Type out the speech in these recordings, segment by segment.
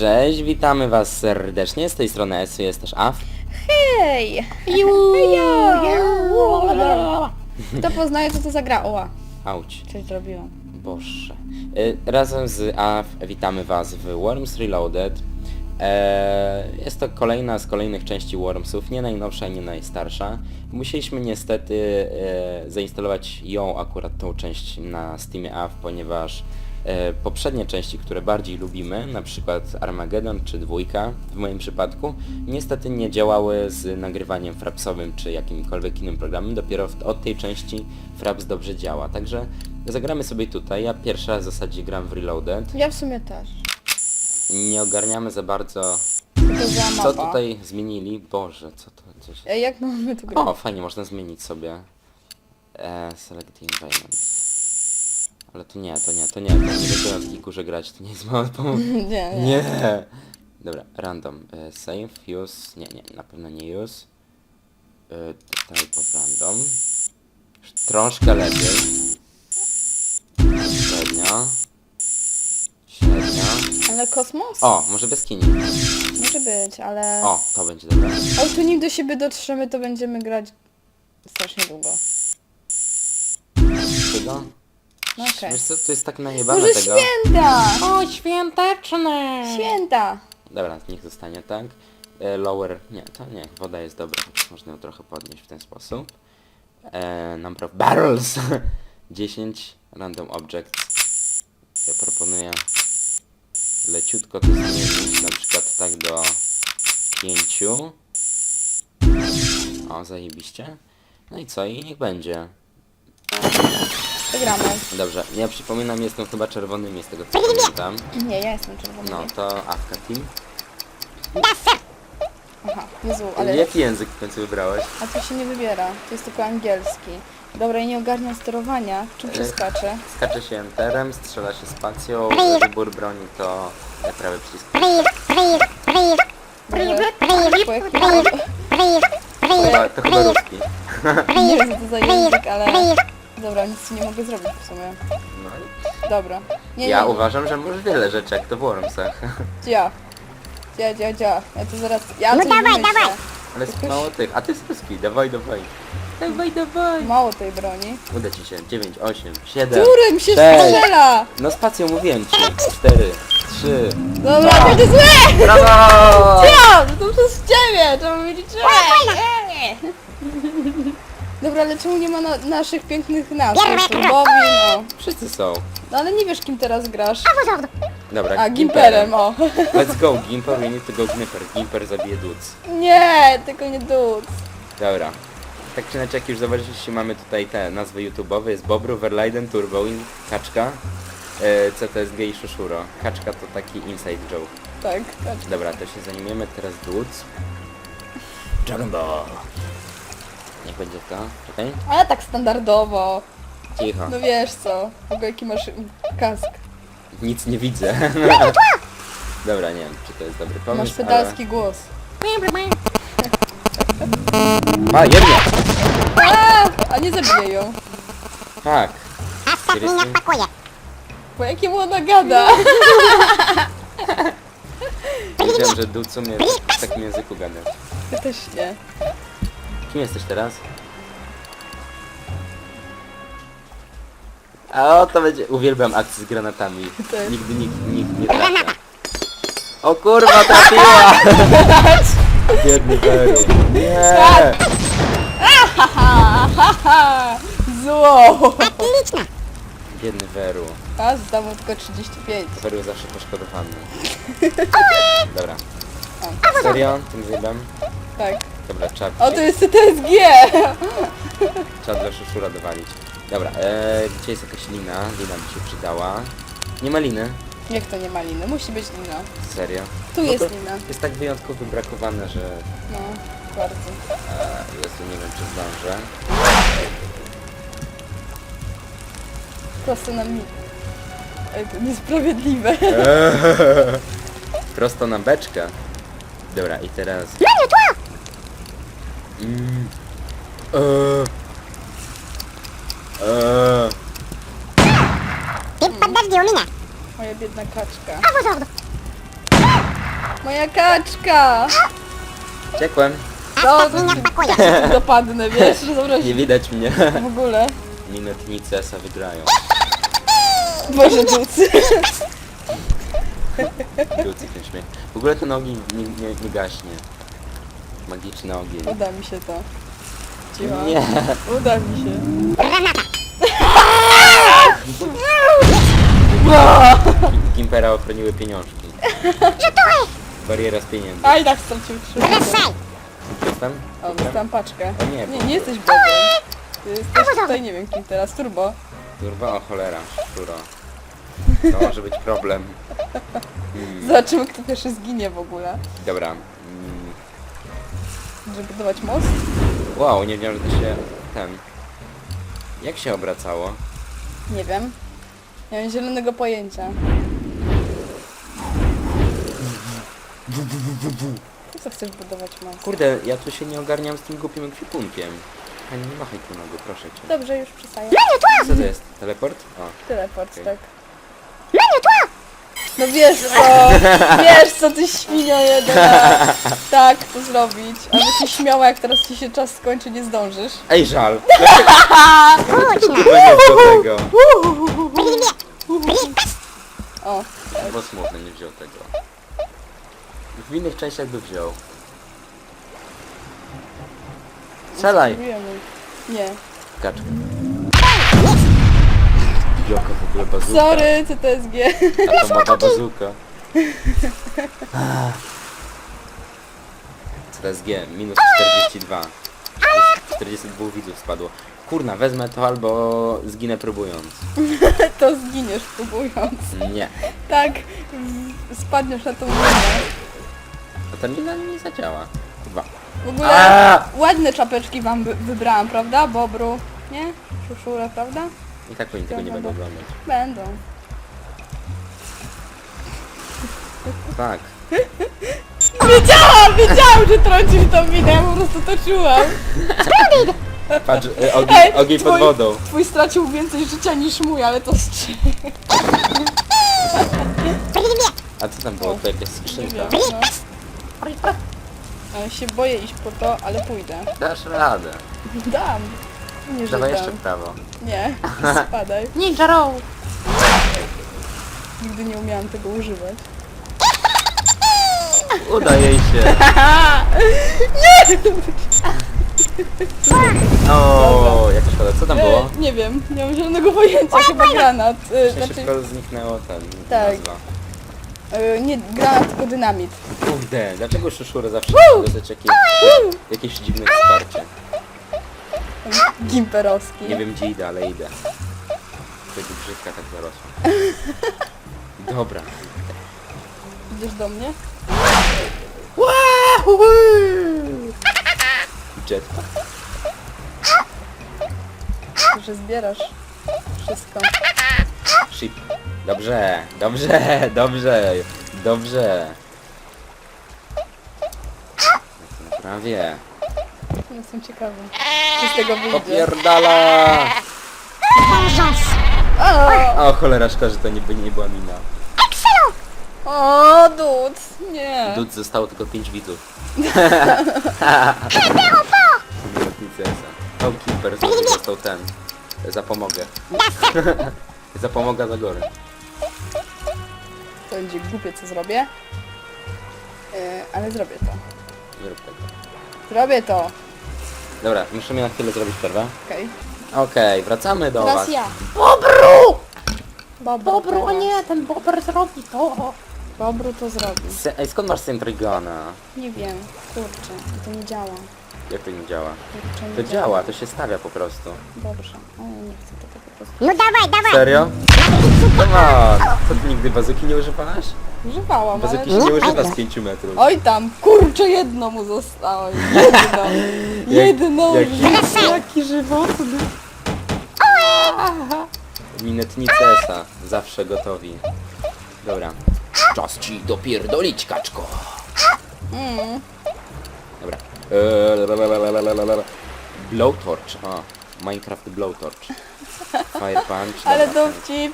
Cześć, witamy was serdecznie, z tej strony Esy, jest też Af. Hej! Kto poznaje, co to za gra? Oła, Auć, coś zrobiłam. boże. Y, razem z Af witamy was w Worms Reloaded. E, jest to kolejna z kolejnych części Wormsów, nie najnowsza nie najstarsza. Musieliśmy niestety e, zainstalować ją, akurat tą część na Steamie AF, ponieważ poprzednie części, które bardziej lubimy, na przykład Armageddon czy Dwójka w moim przypadku, niestety nie działały z nagrywaniem frapsowym czy jakimkolwiek innym programem, dopiero od tej części fraps dobrze działa. Także zagramy sobie tutaj, ja pierwszy raz w zasadzie gram w Reloaded, Ja w sumie też. nie ogarniamy za bardzo Co tutaj zmienili? Boże, co to... Co się... Ej, Jak mamy tu grać? O, fajnie, można zmienić sobie e, Select the Environment. Ale to nie, to nie, to nie, to nie będziemy w górze grać, to nie jest mała pomoc. Nie, nie. Nie! Dobra, random. E, save, use, nie, nie, na pewno nie use. E, type of random. Już Troszkę lepiej. Średnio. Średnio. Ale kosmos? O, może bez kini. Może być, ale... O, to będzie dobre. Ale tu nim do siebie dotrzemy, to będziemy grać strasznie długo. Tego? No okej. Wiesz co, to jest tak najebane Może tego. święta! O, świąteczne! Święta! Dobra, niech zostanie tak. E, lower, nie, to nie, woda jest dobra, można ją trochę podnieść w ten sposób. E, number of barrels! 10, random object. Ja proponuję leciutko to zmienić, na przykład tak do 5. O, zajebiście. No i co, i niech będzie. Wygramy. Dobrze, ja przypominam, jestem chyba czerwonym, z tego co pamiętam. Nie, ja jestem czerwony. No to Afka Team. Aha, Jezu, ale... Jaki język w końcu wybrałeś? A tu się nie wybiera. To jest tylko angielski. Dobra, ja nie ogarniam sterowania. Czym przeskaczę? Skacze się enterem, strzela się spacją, wybór broni to e, prawy przycisk. To chyba ruski. Nie wiem co to za język, ale... Dobra, nic nie mogę zrobić w sumie. No. Dobra. Nie, Ja nie, uważam, że możesz wiele rzeczy, jak to w Wormsach. Dzia. Dzia, dzia, dzia. Ja to zaraz... Ja no dawaj, dawaj! Ale jest mało tych. A ty jest ruski, dawaj, dawaj. Dawaj, dawaj. Mało tej broni. Uda ci się. 9, 8, 7. Którym się sześć. strzela? No spacją mówiłem ci. 4, 3. Dobra, to jest złe! Brawo! Ja! No to przez ciebie! Trzeba powiedzieć, że... Dobra, ale czemu nie ma na, naszych pięknych nazw? Turbowi, no. Wszyscy są. no. ale nie wiesz kim teraz grasz. Dobra, A, Gimperem, o. Let's go, Gimper, we need to go Gimper. Gimper zabije duc. Nie, tylko nie duc. Dobra. Tak czy inaczej, jak już zauważyliście, mamy tutaj te nazwy YouTube'owe. Jest Bobru, Verleiden, Turbowin, Kaczka, e, CTSG i Shushuro. Kaczka to taki inside joke. Tak, tak. Dobra, to się zajmiemy teraz duc. Dragon Ball. Niech będzie to. Czekaj. Ale tak standardowo. Cicho. No wiesz co. W ogóle jaki masz kask. Nic nie widzę. Dobra, nie wiem, czy to jest dobry pomysł, Masz pedalski głos. Ale... A, jedno! A, a nie zabiję ją. Tak. Seriously? Po jakiemu ona gada? Wiedziałem, że duc umie w takim języku gadać. Ty też nie. Kim jesteś teraz? A o, to będzie... Uwielbiam akcje z granatami. Też. Nigdy nikt, nikt nie trafia. O kurwa, trafiła! Biedny Berry. Nie! Haha. Zło. Biedny Weru. A, zdam mu tylko 35. Weru zawsze poszkodowany. Dobra. Serio? Tym zjebem? Tak. Dobra, trzeba, O, to jest TSG! trzeba dla szuszura dowalić. Dobra, e, gdzie jest jakaś lina? Lina by się przydała. Nie ma liny. Jak to nie ma liny? Musi być lina. Serio. Tu No jest to lina. Jest tak wyjątkowo wybrakowane, że... No, bardzo. E, Jezu, nie wiem czy zdążę. Prosto na mi... Ej, to niesprawiedliwe. Prosto na beczkę. Dobra, i teraz... Mm. Eee. Eee. Moja biedna kaczka. Moja kaczka! Ciekłem. No, dopadnę, wiesz, że Nie widać mnie. w ogóle. Minetnicy Esa wygrają. Boże, ducy. Lucy ten śmiech. W ogóle ten ogień nie, nie, nie gaśnie. Magiczny ogień. Uda mi się to. Cicho. Nie. Uda mi się. Gimpera ochroniły pieniążki. Bariera z pieniędzy. A i tak stracił trzy. Jestem? O, dostałam paczkę. O nie, Nie, nie jesteś bobem. Ty jesteś tutaj, nie wiem kim teraz, turbo. Kurwa, o cholera, szuro. To może być problem. Hmm, Zobaczymy, kto pierwszy zginie w ogóle. dobra. Żeby budować most? Wow, nie wiem, że się... ten... Jak się obracało? Nie wiem. Nie mam zielonego pojęcia. Po co chcesz budować most? Kurde, ja tu się nie ogarniam z tym głupim ekwipunkiem. Pani, nie machaj tu nogą, proszę cię. Dobrze, już przestaję. Co to jest? Teleport? O. Teleport, Okej. tak. No wiesz co, wiesz co ty świnio jedna. Tak, to zrobić. Aby się śmiała, jak teraz ci się czas skończy, nie zdążysz. Ej, żal! Dlaczego tego? O, Bo smutno, nie wziął tego. W innych częściach by wziął. Strzelaj! spróbujemy. Nie. Kaczka. Jaka w ogóle bazuka. Sorry, CTSG. Atomowa bazuka. CSG, minus 42. Jest 42 widzów spadło. Kurna, wezmę to albo zginę próbując. To zginiesz próbując. Nie. Tak, w- spadniesz na tą minę. To ta mina nie zadziała. Dwa. W ogóle A! ładne czapeczki wam wy- wybrałam, prawda? Bobru, nie? Szuszura, prawda? I tak pewnie tego nie będę oglądać. Będą. Tak. Wiedziałam, wiedziałam, że trącisz tą minę, ja po prostu to czułam. Patrz, e, ogień, Ej, ogień pod twój- wodą. Twój stracił więcej życia niż mój, ale to czym? A co tam było? To jakaś skrzynka. No. Ale się boję iść po to, ale pójdę. Dasz radę. Dam. Nie, Dawaj jeszcze w prawo. Nie, spadaj. Ninja Row! Nigdy nie umiałam tego używać. Udaje się. O, jaka szkoda. Co tam było? E, nie wiem, nie mam żadnego pojęcia, chyba granat. E, Się znaczy, szybko zniknęło ten Tak. nazwa. e, nie granat, tylko dynamit. Kurde, dlaczego Szuszura zawsze dostać jakieś, jakieś dziwne wsparcie? Gimperowski. Nie wiem gdzie idę, ale idę. Tego brzydka tak zarosła. Dobra. Idziesz do mnie? Jetpack. Że zbierasz wszystko. Ship. Dobrze, dobrze, dobrze, dobrze. Jestem Prawie. Jestem ciekawa. Co z tego wyjdzie? Popierdala! O, cholera, szkoda, że to nie, by nie była mina. o dud! Nie. Dud zostało tylko 5 widzów. Esa. O, Keeper znowu dostał ten. Zapomogę. Zapomoga za gory. To będzie głupie, co zrobię. E, ale zrobię to. Nie rób tego. Zrobię to. Dobra, musimy na chwilę zrobić przerwę. Okej. Okej, wracamy do Teraz was. ja. Bobru! Bobru, Bobru, o teraz. nie, ten Bober zrobi to! Bobru to zrobi. Se- Ej, skąd masz Centrigana? Nie wiem. Kurczę, to nie działa. Jak to nie działa? Kurczę, nie To działa, to się stawia po prostu. Dobrze. Ale nie chcę tego po prostu. No dawaj, dawaj! Serio? Come on! Co ty nigdy bazuki nie używałaś? Używałam, ale... Nie używa z 5 metrów. Oj tam, kurczę, jedno mu zostało. Jedno. Jedno. jaki- Jaki, jaki żywotny. Minetnicy Esa, zawsze gotowi. Dobra. Czas ci dopierdolić, kaczko! Mm. Dobra. Eee. Blowtorch, o. Minecraft Blowtorch. Fire Punch. Ale dowcip.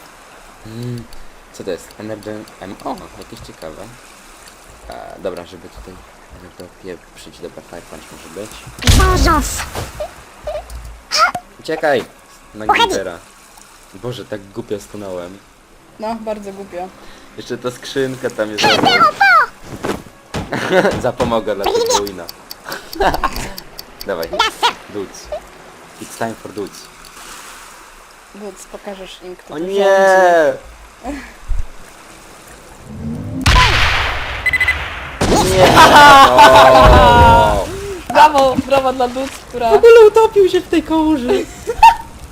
Mm, Co to jest? Energy M. O, jakieś ciekawe. E, dobra, żeby tutaj dopieprzyć, dobra, Fire Punch może być. Vengeance. Uciekaj! Na Glittera. Boże, tak głupio stunąłem. No, bardzo głupio. Jeszcze ta skrzynka tam jest. Zapomogę dla Pitbullina. Dawaj. Dudes. It's time for dudes. Wódz, pokażesz im, kto O nie! Nie! O! Brawo, brawo dla Duc, która... ogóle utopił się w tej kałuży.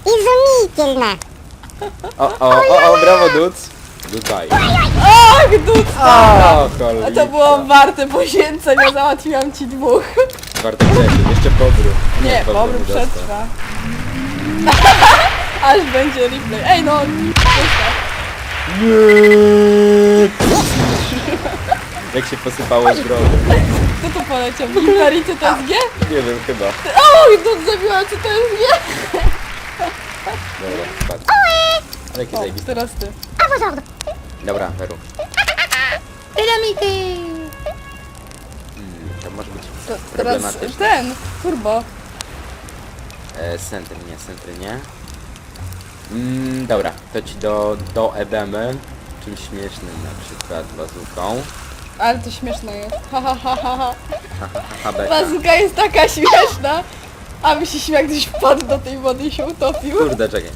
Изумительно. O, o, o, o, brawo Dudes. Tutaj. Ach, Duc! O, A cholera. to było warte poświęcenia, załatwiłam ci dwóch. Bartek Grzesiu, jeszcze Bobru. Nie, Bobru Bobry mi dostał. przetrwa. Aż będzie replay. Ej no, zostaw. Jak się posypało z grobu. Kto tu poleciał? Gimnaricy to jest G? Nie wiem, chyba. O, Duc zabiła ci to jest G? Dobra. Ale jakie zajebiste. teraz ty. Dobra, Weru. Dynamité. Hmm, to może być To, teraz problematyczne. ten, turbo. E, centry nie, centry nie. Mm, dobra, to ci do, do ebemy. Czymś śmiesznym, na przykład bazuką. Ale to śmieszne jest. Ha, ha, ha, ha, ha. Ha, ha, ha, ha, beka. Bazuka jest taka śmieszna. A mi się śmiał, jak ktoś wpadł do tej wody i się utopił. Kurde, czekaj.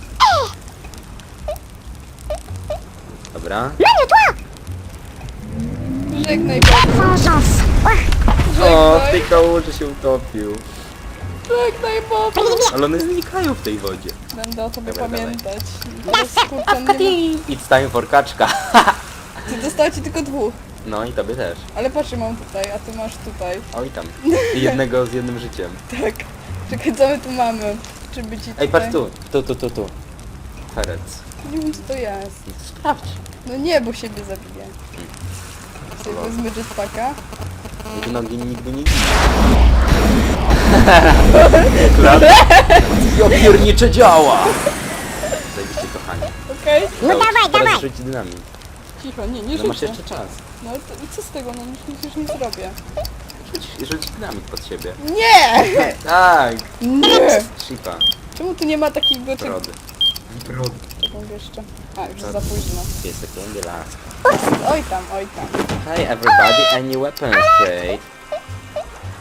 Dobra. Żegnaj, Bob. Vengeance. O, w tej Żegnaj, kałuży się utopił. żegnaj, Bob. Ale one znikają w tej wodzie. Będę o tobie Dobra, dawaj. pamiętać. Teraz kurczę, nie ma... It's time for kaczka. Ty zostało ci tylko dwóch. No i tobie też. Ale patrz, ja mam tutaj, a ty masz tutaj. Oj tam. I jednego z jednym życiem. Tak. Czekaj, co my tu mamy? Czy by ci tutaj... Ej, patrz tu. Tu, tu, tu, tu. Ferec. Nie wiem, co to jest. Sprawdź. No nie, bo siebie zabiję. Sobie wezmę jetpacka. Nigdy nogi nigdy nie ginie. Jo piernicze działa! Zajebiście kochani. Okej? No dawaj, dawaj. rzuć dynamit. Cicho, nie, nie No masz rzucę. jeszcze czas. No to, i co z tego? No nic już nie zrobię. Rzuć, rzuć dynamit pod siebie. Nie! Tak! Nie! Shipa. Czemu tu nie ma takiego czegoś? Brody. Brody. jeszcze? A, już za późno. Dwie sekundy last. Oj tam, oj tam. Hi everybody, any weapons crate?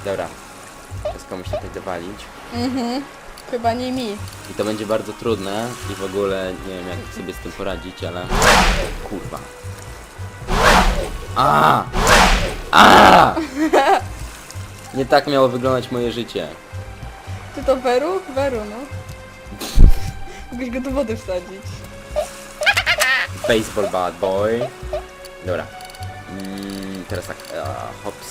Dobra. Czas komuś tutaj dowalić. Mhm. Chyba nie mi. I to będzie bardzo trudne i w ogóle nie wiem jak sobie z tym poradzić, ale... Kurwa. A! A! Nie tak miało wyglądać moje życie. Ty to Weru? Weru, no. Mógłbyś go do wody wsadzić. Baseball bad boy. Dobra. Mm, teraz tak, uh, hops.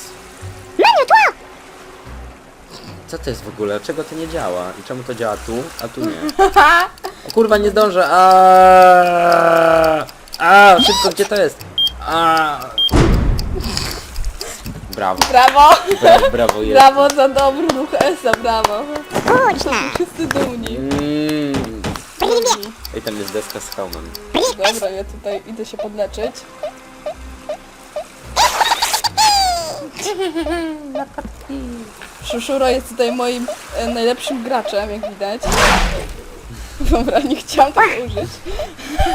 Co to jest w ogóle? Czego to nie działa? I czemu to działa tu, a tu nie? O kurwa, nie zdążę. A, a, szybko, gdzie to jest? A... Brawo. Brawo! Bra brawo jest. Brawo za dobry ruch Esa, brawo. Kurczna! Wszyscy dumni. Mm. I tam jest deska z hełmem. Dobra, ja tutaj idę się podleczyć. Szuszura jest tutaj moim e, najlepszym graczem, jak widać. Dobra, nie chciałam tego użyć.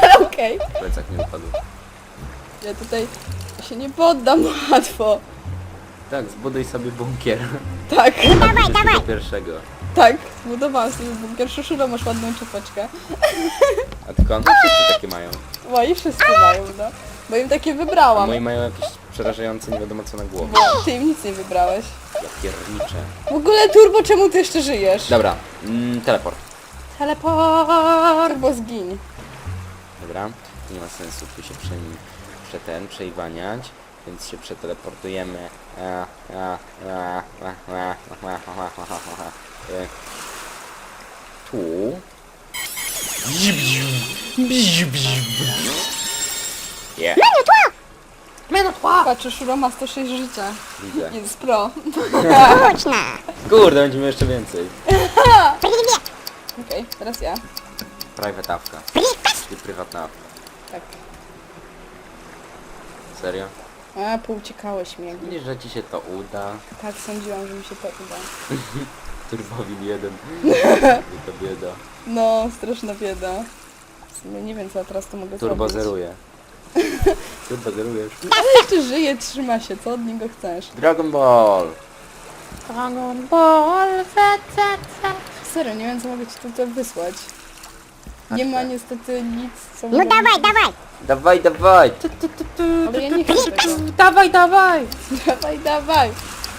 Ale Okej. W plecach tak nie upadł. Ja tutaj się nie poddam łatwo. Tak, zbuduj sobie bunkier. Tak, Dawaj, dawaj. Do pierwszego. tak. Zbudowałam sobie bunkier. Szuszuro, masz ładną czapeczkę. A tylko one wszyscy takie mają. Moi wszyscy mają, no. Bo im takie A wybrałam. moi mają jakieś przerażające nie wiadomo co na głowie. Bo ty im nic nie wybrałeś. Ja pierniczę. W ogóle Turbo, czemu ty jeszcze żyjesz? Dobra, mm, teleport. Teleport! Turbo zgiń. Dobra, nie ma sensu tu się prze, jeszcze ten przejwaniać, więc się przeteleportujemy. Tu. Yeah. Menu tła! Menu tła! Patrzysz, Uro ma 106 życia. Widzę. Jest pro. Kurde, będziemy jeszcze więcej. Okej, teraz ja. Private awka. Ty prywatna awka. Tak. Serio? A, pouciekałeś mi jakby. Widzisz, że ci się to uda. Tak sądziłam, że mi się to uda. Turbowin jeden. to bieda. No, straszna bieda. W sumie nie wiem, co ja teraz to mogę Turbo zrobić. zeruje. Turbo zerujesz. Ale jeszcze żyje, trzyma się, co od niego chcesz? Dragon Ball! Dragon Ball, Serio, nie wiem, co mogę ci tutaj wysłać. Nie ma niestety nic, co... No dawaj, dawaj! Dawaj, dawaj! Tu, tu, ja nie tu, Dawaj, dawaj! Dawaj, dawaj!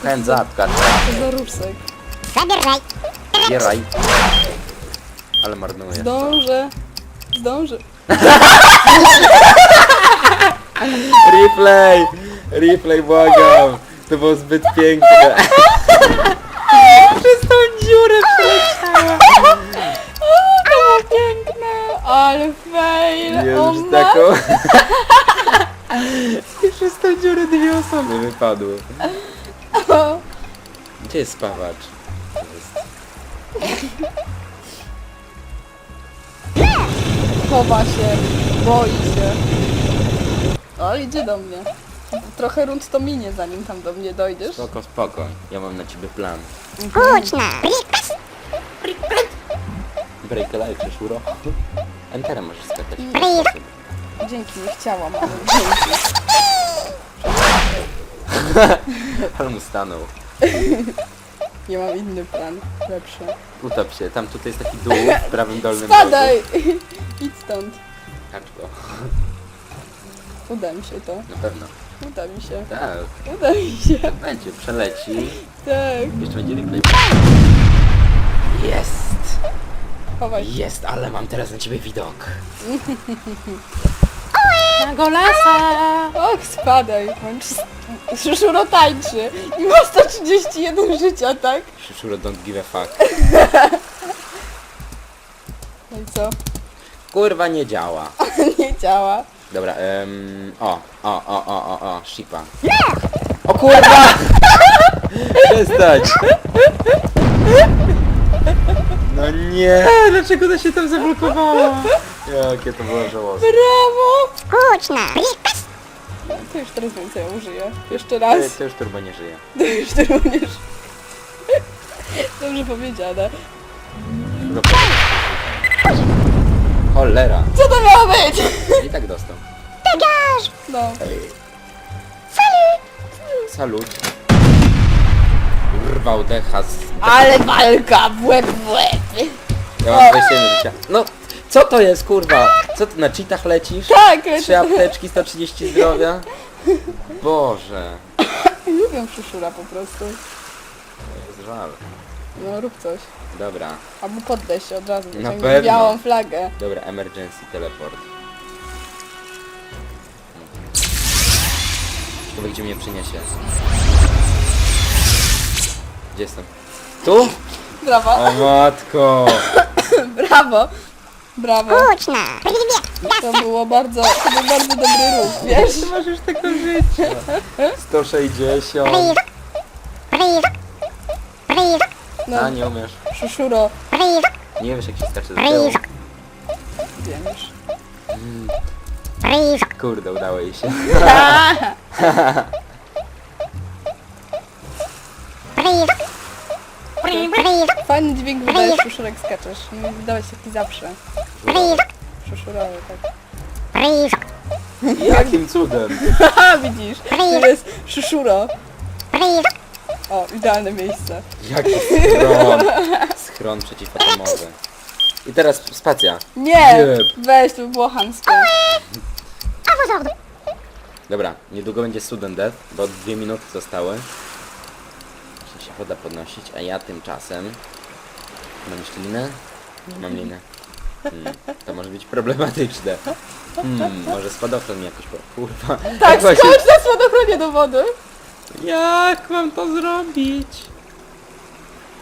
Hands up, karta. Zabieraj! Ale marnuję. Zdążę. Zdążę. Replay! Replay, błagam! To było zbyt piękne. Przestań spadł. Gdzie jest spawacz? Chowa się, boi się. O, idzie do mnie. Trochę rund to minie, zanim tam do mnie dojdziesz. Spoko, spoko. Ja mam na ciebie plan. Chodź na. Break a life, przeszuro. Entera możesz skakać. Dzięki, nie chciałam, dzięki. Ale mu stanął. Ja mam inny plan, lepszy. Utop się. Tam tutaj jest taki dół w prawym dolnym Spadaj! Idź stąd. Kaczko. Uda mi się to. Na pewno. Uda mi się. Tak. Uda mi się. Będzie. Przeleci. Tak. Jeszcze będzie replay. Jest! Chowaj. Jest, ale mam teraz na ciebie widok. Och, spadaj. Shushuro tańczy i ma 131 życia, tak? Shushuro don't give a fuck. No i co? Kurwa nie działa. Nie działa. Dobra, em, o, o, o, o, o, o, shipa. O kurwa! Przestać! No nie, dlaczego to się tam zablokowało? Jakie to było żałosne. Brawo! Huczna! To już teraz więcej ja użyję. Jeszcze raz. Ty, ty już turbo nie żyje. To już ty również. Dobrze powiedziane. Cholera! Co to miało być? I tak dostał. No. Salut. Urwał decha z... Ale walka w łeb w łeb. Ja mam 21 życia. No, co to jest kurwa? Co ty na cheatach lecisz? Tak, Trzy apteczki, 130 zdrowia? Boże. lubią szuszura po prostu. Jest żal. No rób coś. Dobra, Albo poddaj się od razu, Na wyciągnij pewno. białą flagę. dobra, emergency teleport. Ciekawe gdzie mnie przyniesie. Gdzie jestem? Tu? Brawo, O matko! brawo, Brawo. Kuczna. To było bardzo, to był bardzo dobry ruch, wiesz? Ty masz już tego życia. 160. No, A, nie umiesz. Szuszuro. Nie wiesz, jak się starczy do tyłu. Wiem już. Kurde, udało jej się. Fajny dźwięk wydajesz szuszur jak skaczesz. Nie wydałeś taki zawsze. Szuszurowy, tak. Jakim cudem? Haha, widzisz? To jest szuszuro. O, idealne miejsce. Jaki schron? Schron przeciwatomowy. I teraz spacja. Nie! Nie. Weź, to było chamskie. Dobra, niedługo będzie student death, bo dwie minuty zostały. Się woda podnosić, a ja tymczasem... Mam jeszcze linę? Nie mam linę. Hmm, to może być problematyczne. Hmm, może spadochron mi jakoś... Po... Kurwa. Tak, jak właśnie- skocz na spadochronie do wody. Jak mam to zrobić?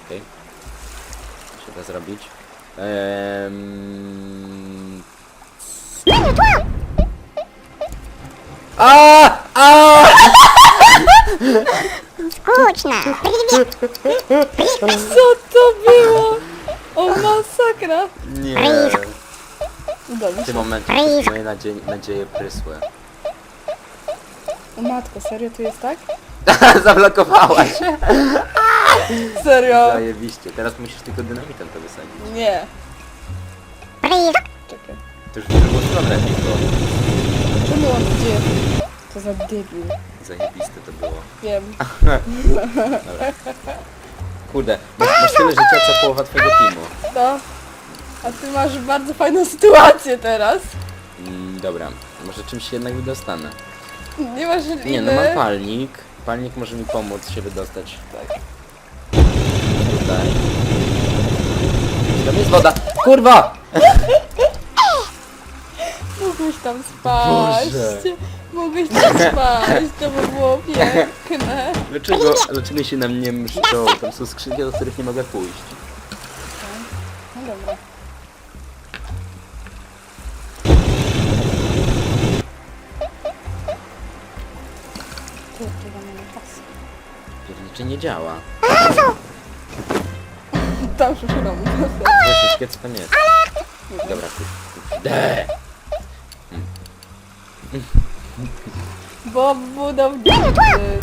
Okej. Co da zrobić? Ehm... A! A! Kuczna! Co to było? O masakra! Nie. Udało W się. tym momencie moje nadzie- nadzieje prysły. O matko, serio tu jest tak? Zablokowałaś! Serio? Zajebiście. Teraz musisz tylko dynamitem to wysadzić. Nie. Czekaj. To już w drugą stronę, Czemu on gdzie? To za debil. Zajebiste to było. Wiem. Kurde, masz, masz tyle życia, co połowa twojego teamu. To. A ty masz bardzo fajną sytuację teraz. Mm, dobra, może czymś się jednak wydostanę. Nie masz liny. Nie, no mam palnik. Palnik może mi pomóc się wydostać. Tak. Tutaj. Tam jest woda. Kurwa! Mógłbyś tam spaść. Boże. Mógłbyś tam spaść, to by było piękne. Dlaczego, dlaczego się na mnie mszczą? Tam są skrzynki, do których nie mogę pójść. No dobra. Pierniczy nie działa. Tam świec to nie jest. Dobra, kurde. Bob budowniczy,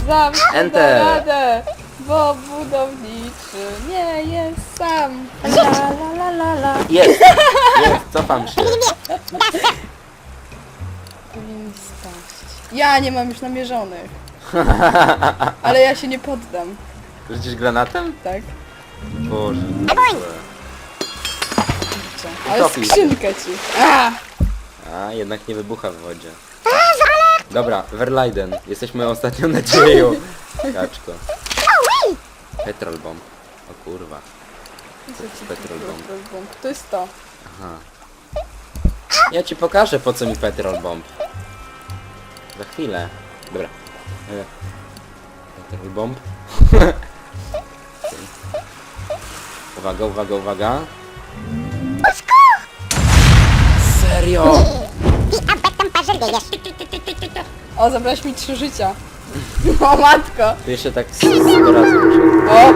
da Enter. radę. Bob budowniczy, nie jest sam. La la la la la. Jest! Jest, cofam się. Powinien spaść. Ja nie mam już namierzonych. Ale ja się nie poddam, Rzucisz granatem? tak? Boże. Co? Ale Utopił się. skrzynkę ci. A! A, jednak nie wybucha w wodzie. Dobra, Verleiden. Jesteśmy ostatnią nadzieją. Kaczko. Petrol bomb. O kurwa. Co bomb. petrol bomb? To jest to. Aha. Ja ci pokażę po co mi petrol bomb. Za chwilę. Dobra. E, Petrol bomb. uwaga, uwaga, uwaga. Serio? O, zabrałeś mi trzy życia. O matko. Tu jeszcze tak z 100. O,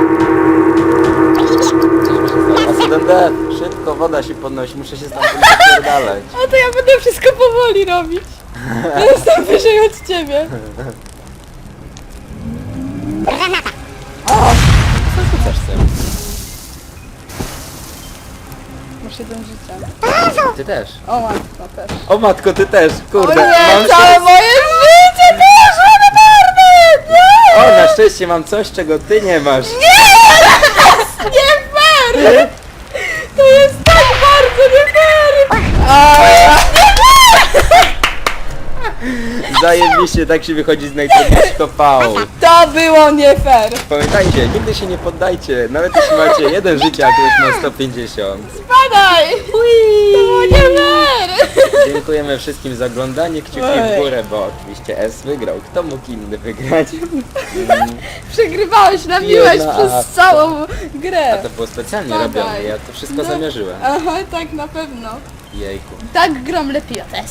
A ten szybko, woda się podnosi, muszę się stamtąd wypierdalać. o to ja będę wszystko powoli robić. Ja jestem wyżej od ciebie. Granata. O, Co ty chcesz? Masz jeden życia. Ty też. O matko, też. O matko, ty też, kurde. o nie, całe moje życie też, Leonardy! Nie! O, na szczęście mam coś, czego ty nie masz. Nie fair! To jest tak bardzo nie fair! A, Zajebiście, tak się wychodzi z najtrudniejszych opału. to było nie fair! Pamiętajcie, nigdy się nie poddajcie, nawet jeśli macie jeden życie, a ktoś ma 150. Spadaj! To było nie fair! Dziękujemy wszystkim za oglądanie, kciuki w górę, bo oczywiście S wygrał. Kto mógł inny wygrać? Przegrywałeś, nabiłeś Jedna przez całą grę. A to było specjalnie Spadaj. robione, ja to wszystko No. zamierzyłem. Aha, tak na pewno. Jejku. Tak gram lepiej od.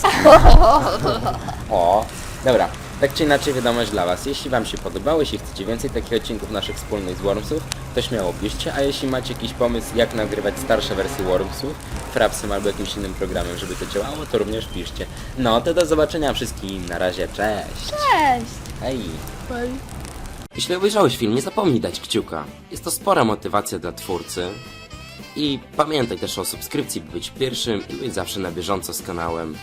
O, dobra. Tak czy inaczej wiadomość dla Was. Jeśli Wam się podobało, jeśli chcecie więcej takich odcinków naszych wspólnych z Wormsów, to śmiało piszcie, a jeśli macie jakiś pomysł, jak nagrywać starsze wersje Wormsów, Frapsem albo jakimś innym programem, żeby to działało, to również piszcie. No, to do zobaczenia wszystkim. Na razie, cześć. Cześć! Hej. Bye. Jeśli obejrzałeś film, nie zapomnij dać kciuka. Jest to spora motywacja dla twórcy. I pamiętaj też o subskrypcji, by być pierwszym i być zawsze na bieżąco z kanałem.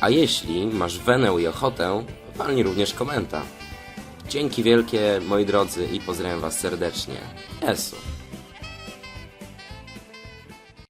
A jeśli masz wenę i ochotę, walnij również komenta. Dzięki wielkie, moi drodzy, i pozdrawiam Was serdecznie. Esu.